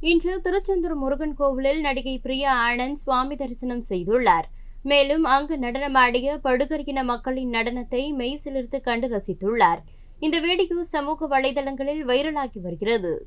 இன்று திருச்செந்தூர் முருகன் கோவிலில் நடிகை பிரியா ஆனந்த் சுவாமி தரிசனம் செய்துள்ளார். மேலும் அங்கு நடனமாடிய படுகரியின மக்களின் நடனத்தை மெய் சிலிர்த்து கண்டு ரசித்துள்ளார். இந்த வீடியோ சமூக வலைதளங்களில் வைரலாகி வருகிறது.